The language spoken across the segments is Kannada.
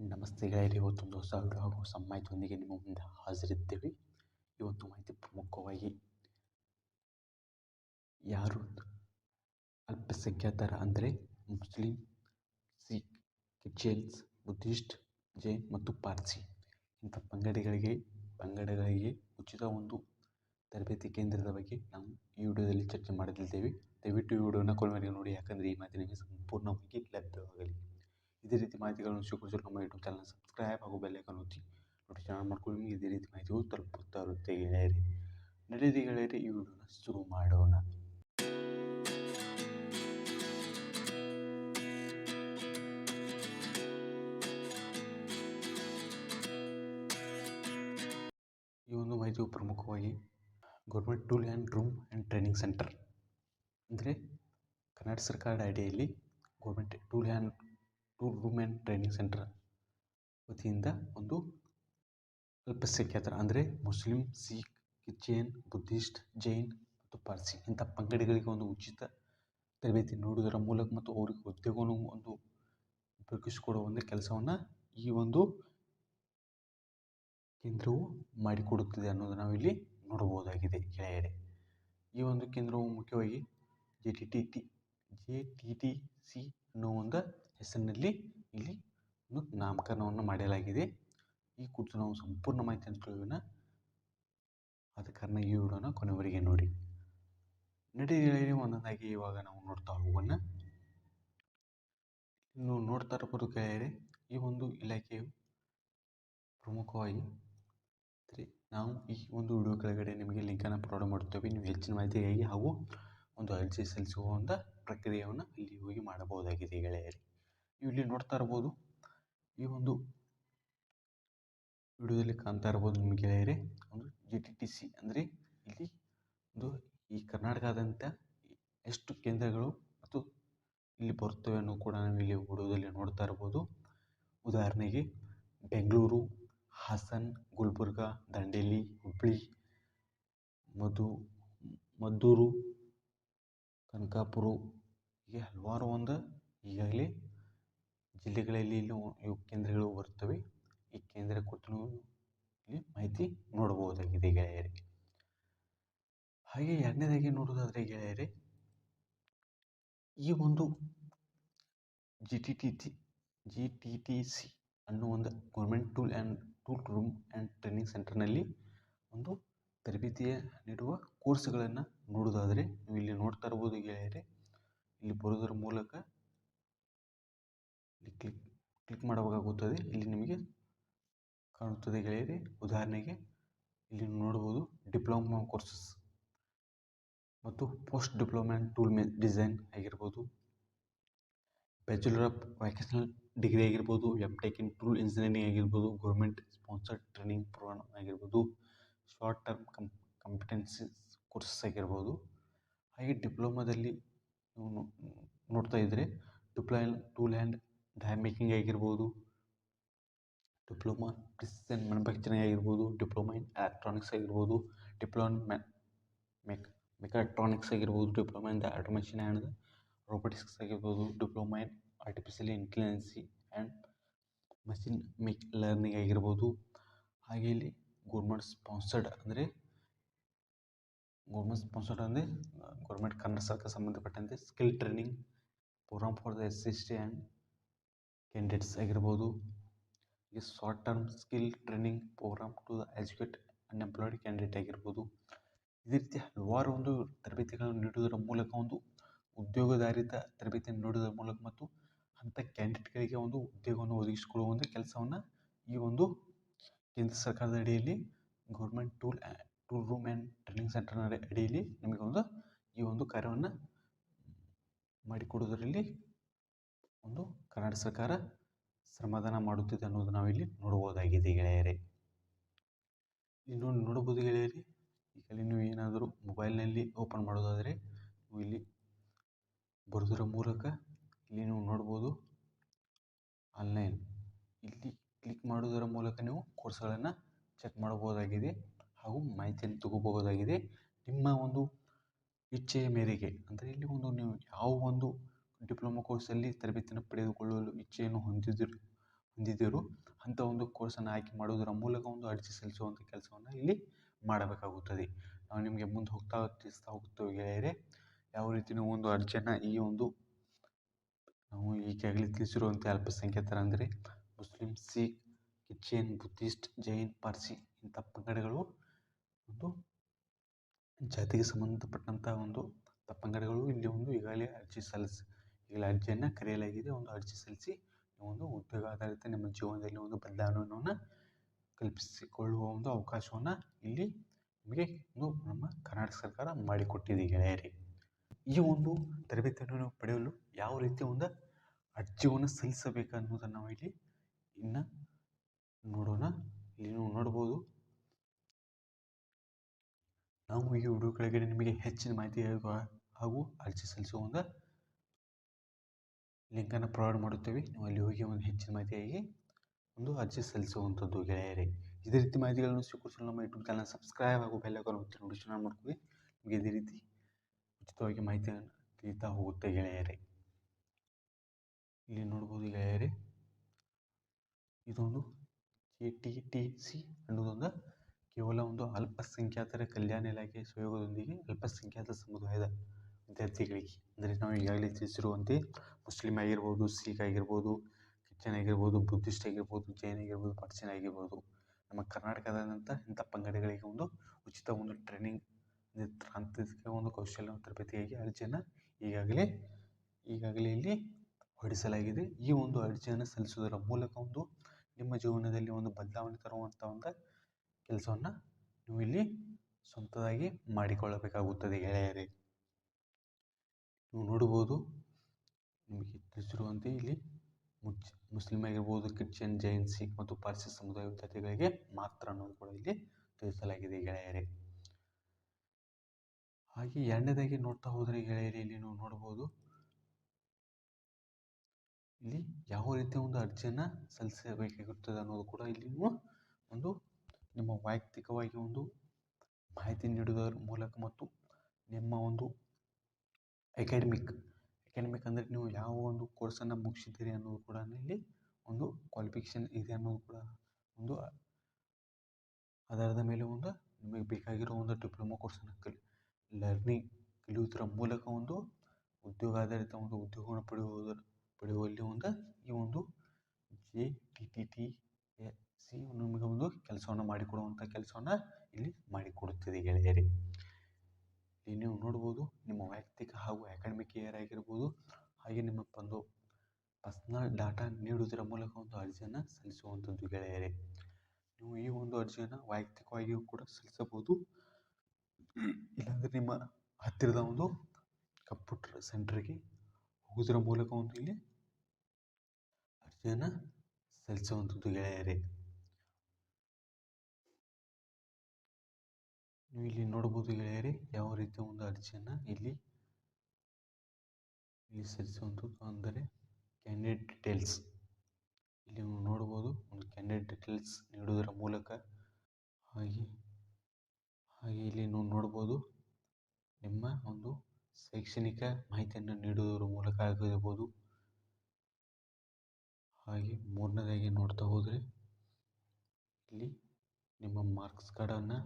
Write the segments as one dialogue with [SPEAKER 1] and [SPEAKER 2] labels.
[SPEAKER 1] ನಮಸ್ತೆ ಗೆಳೆಯರೇ ಇವತ್ತೊಂದು ಹೊಸ ವಿಡಿಯೋ ಹಾಗೂ ಹೊಸ ಮಾಹಿತಿಯೊಂದಿಗೆ ನಿಮ್ಮ ಮುಂದೆ ಹಾಜರಿದ್ದೇವೆ. ಇವತ್ತು ಮಾಹಿತಿ ಪ್ರಮುಖವಾಗಿ ಯಾರು ಅಲ್ಪಸಂಖ್ಯಾತರ ಅಂದರೆ Muslim, Sikh, Christians, Buddhist, Jain ಮತ್ತು ಪಾರ್ಸಿ. ಇಂಥ ಪಂಗಡಗಳಿಗೆ ಪಂಗಡಗಳಿಗೆ ಉಚಿತ ಒಂದು ತರಬೇತಿ ಕೇಂದ್ರದ ಬಗ್ಗೆ ನಾವು ಈ ವಿಡಿಯೋದಲ್ಲಿ ಚರ್ಚೆ ಮಾಡಲಿದ್ದೇವೆ. ದಯವಿಟ್ಟು ಈ ವಿಡಿಯೋನ ಕೊನೆವರೆಗೆ ನೋಡಿ, ಯಾಕಂದರೆ ಈ ಮಾಹಿತಿ ನಿಮಗೆ ಸಂಪೂರ್ಣವಾಗಿ ಲಭ್ಯವಾಗಲಿ. ಇದೇ ರೀತಿ ಮಾಹಿತಿಗಳನ್ನು ಸ್ವೀಕರಿಸಲು ನಮ್ಮ ಯೂಟ್ಯೂಬ್ ಚಾನಲ್ ಸಬ್ಸ್ಕ್ರೈಬ್ ಹಾಗೂ ಬೆಲ್ಲೈಕನ್ ಒತ್ತಿ ನೋಟಿಫಿಕೇಶನ್ ಮಾಡ್ಕೊಳ್ಳಿ ಇದೇ ರೀತಿ ಮಾಹಿತಿಗಳು ತಲುಪುತ್ತಾ ಇರುತ್ತೆ ಗೆಳೆಯರೇ. ನಡೆದಿ ಗೆಳೆಯರೇ, ಈ ವಿಡಿಯೋನ ಶುರು ಮಾಡೋಣ. ಈ ಒಂದು ಮಾಹಿತಿಯು ಪ್ರಮುಖವಾಗಿ government tool and room and training centre. ಅಂದರೆ ಕರ್ನಾಟಕ ಸರ್ಕಾರದ ಅಡಿಯಲ್ಲಿ government tool and tool women training centre ವತಿಯಿಂದ ಒಂದು ಅಲ್ಪಸಂಖ್ಯಾತರ, ಅಂದರೆ Muslim, Sikh, Christian, Buddhist, Jain ಮತ್ತು ಪಾರ್ಸಿ ಇಂಥ ಪಂಗಡಗಳಿಗೆ ಒಂದು ಉಚಿತ ತರಬೇತಿ ನೋಡುವುದರ ಮೂಲಕ ಮತ್ತು ಅವರಿಗೆ ಉದ್ಯೋಗವನ್ನು ಒಂದು ಉಪಯೋಗಿಸಿಕೊಡುವ ಒಂದು ಕೆಲಸವನ್ನು ಈ ಒಂದು ಕೇಂದ್ರವು ಮಾಡಿಕೊಡುತ್ತಿದೆ ಅನ್ನೋದನ್ನು ನಾವಿಲ್ಲಿ ನೋಡಬಹುದಾಗಿದೆ ಗೆಳೆಯರೆ. ಈ ಒಂದು ಕೇಂದ್ರವು ಮುಖ್ಯವಾಗಿ J T T T J T T C ಅನ್ನೋ ಒಂದು ಹೆಸರಿನಲ್ಲಿ ಇಲ್ಲಿ ಒಂದು ನಾಮಕರಣವನ್ನು ಮಾಡಲಾಗಿದೆ. ಈ ಕುರಿತು ನಾವು ಸಂಪೂರ್ಣ ಮಾಹಿತಿಯನ್ನು ತಿಳಿಯೋಣ ಆದ ಕಾರಣ ಈ ವಿಡಿಯೋನ ಕೊನೆವರೆಗೆ ನೋಡಿ. ನಡಿ ಗೆಳೆಯರೇ ಒಂದೊಂದಾಗಿ ಇವಾಗ ನಾವು ನೋಡ್ತಾ ಹೋಗೋಣ. ಇನ್ನು ನೋಡ್ತಾ ಇರಬಹುದು ಗೆಳೆಯರೇ ಈ ಒಂದು ಇಲಾಖೆಯು ಪ್ರಮುಖವಾಗಿ ನಾವು ಈ ಒಂದು ವಿಡಿಯೋ ಕೆಳಗಡೆ ನಿಮಗೆ ಲಿಂಕನ್ನು ಪ್ರೊವೈಡ್ ಮಾಡುತ್ತೇವೆ ನೀವು ಹೆಚ್ಚಿನ ಮಾಹಿತಿಗಾಗಿ ಹಾಗೂ ಒಂದು ಅರ್ಜಿ ಸಲ್ಲಿಸುವ ಒಂದು ಪ್ರಕ್ರಿಯೆಯನ್ನು ಅಲ್ಲಿ ಹೋಗಿ ಮಾಡಬಹುದಾಗಿದೆ ಗೆಳೆಯರೇ ಇಲ್ಲಿ ನೋಡ್ತಾ ಇರ್ಬೋದು. ಈ ಒಂದು ವಿಡಿಯೋದಲ್ಲಿ ಕಾಣ್ತಾ ಇರ್ಬೋದು ನಿಮ್ಮ ಗೆಳೆಯರೇ. ಒಂದು ಜಿ ಟಿ ಟಿ ಸಿ ಅಂದರೆ ಇಲ್ಲಿ ಒಂದು ಈ ಕರ್ನಾಟಕದಂಥ ಎಷ್ಟು ಕೇಂದ್ರಗಳು ಮತ್ತು ಇಲ್ಲಿ ಬರುತ್ತವೆ ಅನ್ನೋ ಕೂಡ ನಾವು ಇಲ್ಲಿ ವಿಡಿಯೋದಲ್ಲಿ ನೋಡ್ತಾ ಇರ್ಬೋದು. ಉದಾಹರಣೆಗೆ ಬೆಂಗಳೂರು, ಹಾಸನ್, ಗುಲ್ಬರ್ಗ, ದಂಡೇಲಿ ಹುಬ್ಬಳ್ಳಿ ಮಧು, ಮದ್ದೂರು, ಕನಕಾಪುರ ಹೀಗೆ ಹಲವಾರು ಒಂದು ಈಗಾಗಲೇ ಜಿಲ್ಲೆಗಳಲ್ಲಿ ಇವು ಕೇಂದ್ರಗಳು ಬರುತ್ತವೆ. ಈ ಕೇಂದ್ರ ಕುರಿತು ಇಲ್ಲಿ ಮಾಹಿತಿ ನೋಡಬಹುದಾಗಿದೆ ಗೆಳೆಯರೇ. ಹಾಗೆ ಎರಡನೇದಾಗಿ ನೋಡೋದಾದರೆ ಗೆಳೆಯರೇ, ಈ ಒಂದು G T T T G T T C ಅನ್ನೋ ಒಂದು government tool and tool room and training ಸೆಂಟರ್ನಲ್ಲಿ ಒಂದು ತರಬೇತಿಯ ನೀಡುವ ಕೋರ್ಸ್ಗಳನ್ನು ನೋಡೋದಾದರೆ ನೀವು ಇಲ್ಲಿ ನೋಡ್ತಾ ಇರ್ಬೋದು ಗೆಳೆಯರೇ. ಇಲ್ಲಿ ಬರೋದರ ಮೂಲಕ ಇಲ್ಲಿ ಕ್ಲಿಕ್ ಕ್ಲಿಕ್ ಮಾಡಬೇಕಾಗುತ್ತದೆ ಇಲ್ಲಿ ನಿಮಗೆ ಕಾಣುತ್ತದೆ ಗೆಳೆಯರೆ, ಉದಾಹರಣೆಗೆ ಇಲ್ಲಿ ನೋಡಬಹುದು ಡಿಪ್ಲೊಮಾ ಕೋರ್ಸಸ್ ಮತ್ತು post diploma tool May, design ಆಗಿರ್ಬೋದು. ಬ್ಯಾಚುಲರ್ ಆಫ್ ವೊಕೇಶನಲ್ ಡಿಗ್ರಿ ಆಗಿರ್ಬೋದು M Tech in tool engineering ಆಗಿರ್ಬೋದು, ಗೌರ್ಮೆಂಟ್ ಸ್ಪಾನ್ಸರ್ಡ್ ಟ್ರೈನಿಂಗ್ ಪ್ರೋಗ್ರಾಮ್ ಆಗಿರ್ಬೋದು, short term comp competencies courses ಆಗಿರ್ಬೋದು. ಹಾಗೆ ಡಿಪ್ಲೊಮಾದಲ್ಲಿ ನೋಡ್ತಾ ಇದ್ದರೆ ಮೇಕಿಂಗ್ ಆಗಿರ್ಬೋದು. ಡಿಪ್ಲೊಮಾ ಪ್ರಿಸಿಷನ್ ಮ್ಯಾನುಫ್ಯಾಕ್ಚರಿಂಗ್ ಆಗಿರ್ಬೋದು ಡಿಪ್ಲೊಮಾ ಇನ್ ಎಲೆಕ್ಟ್ರಾನಿಕ್ಸ್ ಆಗಿರ್ಬೋದು ಡಿಪ್ಲೊಮಾ ಮ್ಯಾ ಮೆಕ್ ಮೆಕಾಟ್ರಾನಿಕ್ಸ್ ಆಗಿರ್ಬೋದು diploma in the automation and robotics ಆಗಿರ್ಬೋದು diploma in artificial intelligence and machine make learning ಆಗಿರ್ಬೋದು. ಹಾಗೆ ಇಲ್ಲಿ ಗೌರ್ಮೆಂಟ್ ಸ್ಪಾನ್ಸರ್ಡ್ ಅಂದರೆ ಗೌರ್ಮೆಂಟ್ ಸ್ಪಾನ್ಸರ್ಡ್ ಅಂದರೆ ಗೌರ್ಮೆಂಟ್ ಕನ್ನಡ ಸರ್ಕಾರ ಸಂಬಂಧಪಟ್ಟಂತೆ skill training programme for the S S T and candidates ಆಗಿರ್ಬೋದು. ಈ short term skill training programme to the educate unemployed candidate ಆಗಿರ್ಬೋದು. ಇದೇ ರೀತಿ ಹಲವಾರು ಒಂದು ತರಬೇತಿಗಳನ್ನು ನೀಡುವುದರ ಮೂಲಕ ಒಂದು ಉದ್ಯೋಗಧಾರಿತ ತರಬೇತಿಯನ್ನು ನೀಡುವುದರ ಮೂಲಕ ಮತ್ತು ಅಂಥ ಕ್ಯಾಂಡಿಡೇಟ್ಗಳಿಗೆ ಒಂದು ಉದ್ಯೋಗವನ್ನು ಒದಗಿಸಿಕೊಡುವ ಒಂದು ಕೆಲಸವನ್ನು ಈ ಒಂದು ಕೇಂದ್ರ ಸರ್ಕಾರದ ಅಡಿಯಲ್ಲಿ government tool tool room and training ಸೆಂಟರ್ನ ಅಡಿಯಲ್ಲಿ ನಿಮಗೆ ಒಂದು ಈ ಒಂದು ಕಾರ್ಯವನ್ನು ಮಾಡಿಕೊಡುವುದರಲ್ಲಿ ಒಂದು ಕನ್ನಡ ಸರ್ಕಾರ ಶ್ರಮದಾನ ಮಾಡುತ್ತಿದೆ ಅನ್ನೋದು ನಾವಿಲ್ಲಿ ನೋಡಬಹುದಾಗಿದೆ ಗೆಳೆಯರೇ. ಇನ್ನು ನೋಡಬಹುದು ಗೆಳೆಯರಿ ಇಲ್ಲಿ ನೀವು ಏನಾದರೂ ಮೊಬೈಲ್ನಲ್ಲಿ ಓಪನ್ ಮಾಡೋದಾದರೆ ನೀವು ಇಲ್ಲಿ ಬರೋದರ ಮೂಲಕ ಇಲ್ಲಿ ನೀವು ನೋಡ್ಬೋದು ಆನ್ಲೈನ್. ಇಲ್ಲಿ ಕ್ಲಿಕ್ ಮಾಡೋದರ ಮೂಲಕ ನೀವು ಕೋರ್ಸ್ಗಳನ್ನು ಚೆಕ್ ಮಾಡಬಹುದಾಗಿದೆ ಹಾಗೂ ಮಾಹಿತಿಯನ್ನು ತಗೋಬಹುದಾಗಿದೆ. ನಿಮ್ಮ ಒಂದು ಇಚ್ಛೆಯ ಮೇರೆಗೆ, ಅಂದರೆ ಇಲ್ಲಿ ಒಂದು ನೀವು ಯಾವ ಒಂದು ಡಿಪ್ಲೊಮಾ ಕೋರ್ಸಲ್ಲಿ ತರಬೇತಿಯನ್ನು ಪಡೆದುಕೊಳ್ಳಲು ಇಚ್ಛೆಯನ್ನು ಹೊಂದಿದ್ದರು ಹೊಂದಿದ್ದರು. ಅಂಥ ಒಂದು ಕೋರ್ಸನ್ನು ಆಯ್ಕೆ ಮಾಡುವುದರ ಮೂಲಕ ಒಂದು ಅರ್ಜಿ ಸಲ್ಲಿಸುವಂಥ ಕೆಲಸವನ್ನು ಇಲ್ಲಿ ಮಾಡಬೇಕಾಗುತ್ತದೆ. ನಾವು ನಿಮಗೆ ಮುಂದೆ ಹೋಗ್ತಾ ತಿಳಿಸ್ತಾ ಹೋಗ್ತೇವೆ ಗೆಳೆಯರೆ. ಯಾವ ರೀತಿ ನೀವು ಒಂದು ಅರ್ಜಿಯನ್ನು ಈ ಒಂದು ನಾವು ಈಗಾಗಲೇ ತಿಳಿಸಿರುವಂತೆ ಅಲ್ಪಸಂಖ್ಯಾತರ ಅಂದರೆ Muslim, Sikh Christian Buddhist, Jain, Parsi ಇಂಥ ಪಂಗಡಗಳು ಒಂದು ಜಾತಿಗೆ ಸಂಬಂಧಪಟ್ಟಂಥ ಒಂದು ಪಂಗಡಗಳು ಇಲ್ಲಿ ಒಂದು ಈಗಾಗಲೇ ಅರ್ಜಿ ಸಲ್ಲಿಸಿ ಈಗಲೇ ಅರ್ಜಿಯನ್ನು ಕರೆಯಲಾಗಿದೆ. ಒಂದು ಅರ್ಜಿ ಸಲ್ಲಿಸಿ, ಒಂದು ಉದ್ಯೋಗ ಆಧಾರಿತ ನಿಮ್ಮ ಜೀವನದಲ್ಲಿ ಒಂದು ಬದಲಾವಣೆಯನ್ನು ಕಲ್ಪಿಸಿಕೊಳ್ಳುವ ಒಂದು ಅವಕಾಶವನ್ನು ಇಲ್ಲಿ ನಿಮಗೆ ನಮ್ಮ ಕರ್ನಾಟಕ ಸರ್ಕಾರ ಮಾಡಿಕೊಟ್ಟಿದೆ ಗೆಳೆಯರಿ. ಈ ಒಂದು ತರಬೇತಿಯನ್ನು ಪಡೆಯಲು ಯಾವ ರೀತಿಯ ಒಂದು ಅರ್ಜಿಯನ್ನು ಸಲ್ಲಿಸಬೇಕು ಅನ್ನೋದನ್ನು ನಾವು ಇಲ್ಲಿ ಇನ್ನು ನೋಡೋಣ. ಇಲ್ಲಿ ನೀವು ನೋಡ್ಬೋದು ನಾವು ಈ ವಿಡಿಯೋ ನಿಮಗೆ ಹೆಚ್ಚಿನ ಮಾಹಿತಿ ಹಾಗೂ ಅರ್ಜಿ ಸಲ್ಲಿಸುವ ಒಂದು ಲಿಂಕನ್ನು ಪ್ರೊವೈಡ್ ಮಾಡುತ್ತೇವೆ. ನೀವು ಅಲ್ಲಿ ಹೋಗಿ ಒಂದು ಹೆಚ್ಚಿನ ಮಾಹಿತಿಯಾಗಿ ಒಂದು ಅರ್ಜಿ ಸಲ್ಲಿಸುವಂಥದ್ದು ಗೆಳೆಯರೇ. ಇದೇ ರೀತಿ ಮಾಹಿತಿಗಳನ್ನು ಸ್ವೀಕರಿಸಲು ನಮ್ಮ ಯೂಟ್ಯೂಬ್ ಚಾನಲ್ ಸಬ್ಸ್ಕ್ರೈಬ್ ಹಾಗೂ ಬೆಲ್ ಐಕಾನ್ ಒತ್ತಿ ನೋಟಿಫಿಕೇಶನ್ ಮಾಡ್ಕೊಳ್ಳಿ. ನಿಮಗೆ ಇದೇ ರೀತಿ ಉಚಿತವಾಗಿ ಮಾಹಿತಿಯನ್ನು ತಿಳಿತಾ ಹೋಗುತ್ತೆ ಗೆಳೆಯರೇ. ಇಲ್ಲಿ ನೋಡ್ಬೋದು ಗೆಳೆಯರೇ, ಇದೊಂದು ಎ ಟಿ ಟಿ ಸಿ ಅನ್ನೋದೊಂದು ಕೇವಲ ಒಂದು ಅಲ್ಪಸಂಖ್ಯಾತರ ಕಲ್ಯಾಣ ಇಲಾಖೆ ಸಹಯೋಗದೊಂದಿಗೆ ಅಲ್ಪಸಂಖ್ಯಾತ ಸಮುದಾಯದ ವಿದ್ಯಾರ್ಥಿಗಳಿಗೆ ಅಂದರೆ ನಾವು ಈಗಾಗಲೇ ತಿಳಿಸಿರುವಂತೆ ಮುಸ್ಲಿಮ್ ಆಗಿರ್ಬೋದು, ಸಿಖ್ ಆಗಿರ್ಬೋದು, ಕ್ರಿಶ್ಚಿಯನ್ ಆಗಿರ್ಬೋದು, ಬುದ್ಧಿಸ್ಟ್ ಆಗಿರ್ಬೋದು, ಜೈನ್ ಆಗಿರ್ಬೋದು ಪಾರ್ಸಿಯನ್ ಆಗಿರ್ಬೋದು, ನಮ್ಮ ಕರ್ನಾಟಕದಾದ್ಯಂತ ಇಂಥ ಪಂಗಡಗಳಿಗೆ ಒಂದು ಉಚಿತ ಒಂದು ಟ್ರೈನಿಂಗ್ ತಾಂತ್ರಿಕ ಒಂದು ಕೌಶಲ್ಯ ತರಬೇತಿಗಾಗಿ ಅರ್ಜಿಯನ್ನು ಈಗಾಗಲೇ ಈಗಾಗಲೇ ಇಲ್ಲಿ ಹೊಡಿಸಲಾಗಿದೆ ಈ ಒಂದು ಅರ್ಜಿಯನ್ನು ಸಲ್ಲಿಸುವುದರ ಮೂಲಕ ಒಂದು ನಿಮ್ಮ ಜೀವನದಲ್ಲಿ ಒಂದು ಬದಲಾವಣೆ ತರುವಂಥ ಒಂದು ಕೆಲಸವನ್ನು ನೀವು ಇಲ್ಲಿ ಸ್ವಂತದಾಗಿ ಮಾಡಿಕೊಳ್ಳಬೇಕಾಗುತ್ತದೆ, ಗೆಳೆಯರೇ. ನೀವು ನೋಡ್ಬೋದು ನಿಮಗೆ ತಿಳಿಸಿರುವಂತೆ ಇಲ್ಲಿ ಮುಚ್ ಮುಸ್ಲಿಮ್ ಆಗಿರ್ಬೋದು, ಕ್ರಿಶ್ಚಿಯನ್, ಜೈನ್, ಸಿಖ್ ಮತ್ತು ಪಾರ್ಸಿ ಸಮುದಾಯ ವಿದ್ಯಾರ್ಥಿಗಳಿಗೆ ಮಾತ್ರ ಅನ್ನೋದು ಕೂಡ ಇಲ್ಲಿ ತಿಳಿಸಲಾಗಿದೆ ಗೆಳೆಯರೇ. ಹಾಗೆ ಎರಡನೇದಾಗಿ ನೋಡ್ತಾ ಹೋದರೆ ಗೆಳೆಯರೇ, ಇಲ್ಲಿ ನೀವು ನೋಡ್ಬೋದು ಇಲ್ಲಿ ಯಾವ ರೀತಿಯ ಒಂದು ಅರ್ಜಿಯನ್ನು ಸಲ್ಲಿಸಬೇಕಾಗುತ್ತದೆ ಅನ್ನೋದು ಕೂಡ ಇಲ್ಲಿ ಒಂದು ನಿಮ್ಮ ವೈಯಕ್ತಿಕವಾಗಿ ಒಂದು ಮಾಹಿತಿ ನೀಡುವುದರ ಮೂಲಕ ಮತ್ತು ನಿಮ್ಮ ಒಂದು ಅಕಾಡೆಮಿಕ್. ಅಕಾಡೆಮಿಕ್ ಅಂದರೆ ನೀವು ಯಾವ ಒಂದು ಕೋರ್ಸನ್ನು ಮುಗಿಸಿದ್ದೀರಿ ಅನ್ನೋದು ಕೂಡ ಇಲ್ಲಿ ಒಂದು ಕ್ವಾಲಿಫಿಕೇಷನ್ ಇದೆ ಅನ್ನೋದು ಕೂಡ ಒಂದು ಆಧಾರದ ಮೇಲೆ ಒಂದು ನಿಮಗೆ ಬೇಕಾಗಿರೋ ಒಂದು ಡಿಪ್ಲೊಮಾ ಕೋರ್ಸನ್ನು ಕಲಿ ಲರ್ನಿಂಗ್ ಕಲಿಯುವುದರ ಮೂಲಕ ಒಂದು ಉದ್ಯೋಗ ಆಧಾರಿತ ಒಂದು ಉದ್ಯೋಗವನ್ನು ಪಡೆಯುವುದರ ಪಡೆಯುವಲ್ಲಿ ಒಂದು ಈ ಒಂದು J T T T C ನಿಮಗೆ ಒಂದು ಕೆಲಸವನ್ನು ಮಾಡಿಕೊಡುವಂಥ ಕೆಲಸವನ್ನು ಇಲ್ಲಿ ಮಾಡಿಕೊಡುತ್ತದೆ ಗೆಳೆಯರೇ. ನೀವು ನೋಡ್ಬೋದು, ನಿಮ್ಮ ವೈಯಕ್ತಿಕ ಹಾಗೂ ಅಕಾಡೆಮಿಕ್ ಇಯರ್ ಆಗಿರ್ಬೋದು, ಹಾಗೆ ನಿಮ್ಮ ಒಂದು ಪರ್ಸ್ನಲ್ ಡಾಟಾ ನೀಡುವುದರ ಮೂಲಕ ಒಂದು ಅರ್ಜಿಯನ್ನು ಸಲ್ಲಿಸುವಂಥದ್ದು ಗೆಳೆಯರೇ. ನೀವು ಈ ಒಂದು ಅರ್ಜಿಯನ್ನು ವೈಯಕ್ತಿಕವಾಗಿಯೂ ಕೂಡ ಸಲ್ಲಿಸಬಹುದು. ಇಲ್ಲಾಂದರೆ ನಿಮ್ಮ ಹತ್ತಿರದ ಒಂದು ಕಂಪ್ಯೂಟರ್ ಸೆಂಟ್ರಿಗೆ ಹೋಗೋದರ ಮೂಲಕ ಒಂದು ಇಲ್ಲಿ ಅರ್ಜಿಯನ್ನು ಸಲ್ಲಿಸುವಂಥದ್ದು ಗೆಳೆಯರೇ. ನೀವು ಇಲ್ಲಿ ನೋಡಬಹುದು ಗೆಳೆಯರೇ, ಯಾವ ರೀತಿಯ ಒಂದು ಅರ್ಜಿಯನ್ನು ಇಲ್ಲಿ ಇಲ್ಲಿ ಸಲ್ಲಿಸುವಂಥದ್ದು ಅಂದರೆ ಕ್ಯಾಂಡಿಡೇಟ್ ಡೀಟೇಲ್ಸ್ ಇಲ್ಲಿ ನೀವು ನೋಡ್ಬೋದು, ಒಂದು ಕ್ಯಾಂಡಿಡೇಟ್ ಡೀಟೇಲ್ಸ್ ನೀಡುವುದರ ಮೂಲಕ ಹಾಗೆ ಹಾಗೆ ಇಲ್ಲಿ ನೀವು ನೋಡ್ಬೋದು, ನಿಮ್ಮ ಒಂದು ಶೈಕ್ಷಣಿಕ ಮಾಹಿತಿಯನ್ನು ನೀಡುವುದರ ಮೂಲಕ ಆಗಿರಬಹುದು ಹಾಗೆ ಮೂರನೇದಾಗಿ ನೋಡ್ತಾ ಹೋದರೆ, ಇಲ್ಲಿ ನಿಮ್ಮ ಮಾರ್ಕ್ಸ್ ಕಾರ್ಡನ್ನು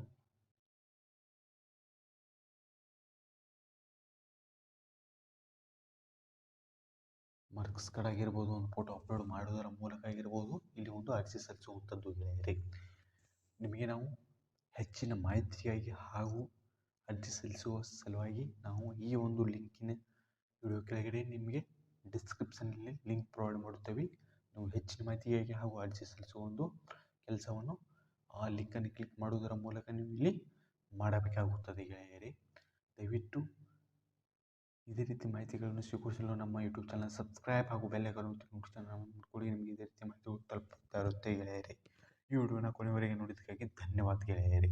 [SPEAKER 1] ಮಾರ್ಕ್ಸ್ ಕಾರ್ಡ್ ಒಂದು ಫೋಟೋ ಅಪ್ಲೋಡ್ ಮಾಡೋದರ ಮೂಲಕ ಆಗಿರ್ಬೋದು, ಇಲ್ಲಿ ಒಂದು ಅರ್ಜಿ ಸಲ್ಲಿಸುವಂಥದ್ದು ಇದೆ ನಿಮಗೆ ನಾವು ಹೆಚ್ಚಿನ ಮಾಹಿತಿಗಾಗಿ ಹಾಗೂ ಅರ್ಜಿ ಸಲ್ಲಿಸುವ ಸಲುವಾಗಿ ನಾವು ಈ ಒಂದು ಲಿಂಕಿನ ವಿಡಿಯೋ ಕೆಳಗಡೆ ನಿಮಗೆ ಡಿಸ್ಕ್ರಿಪ್ಷನಲ್ಲಿ ಲಿಂಕ್ ಪ್ರೊವೈಡ್ ಮಾಡುತ್ತೇವೆ. ನೀವು ಹೆಚ್ಚಿನ ಮಾಹಿತಿಗಾಗಿ ಹಾಗೂ ಅರ್ಜಿ ಸಲ್ಲಿಸುವ ಒಂದು ಕೆಲಸವನ್ನು ಆ ಲಿಂಕನ್ನು ಕ್ಲಿಕ್ ಮಾಡುವುದರ ಮೂಲಕ ನೀವು ಇಲ್ಲಿ ಮಾಡಬೇಕಾಗುತ್ತದೆ ಗೆಳೆಯರೇ. ದಯವಿಟ್ಟು ಇದೇ ರೀತಿ ಮಾಹಿತಿಗಳನ್ನು ಸ್ವೀಕರಿಸಲು ನಮ್ಮ ಯೂಟ್ಯೂಬ್ ಚಾನಲ್ ಸಬ್ಸ್ಕ್ರೈಬ್ ಹಾಗೂ ಬೆಲ್ ಐಕಾನ್ ಒತ್ತಿ ನೋಟಿಫಿಕೇಶನ್ ಕೊಡಿ ನಿಮಗೆ ಇದೇ ರೀತಿ ಮಾಹಿತಿ ತಲುಪುತ್ತಾ ಇರುತ್ತೆ ಗೆಳೆಯರೇ. ಈ ವಿಡಿಯೋನ ಕೊನೆವರೆಗೆ ನೋಡಿದ್ದಕ್ಕಾಗಿ ಧನ್ಯವಾದ ಗೆಳೆಯರೇ.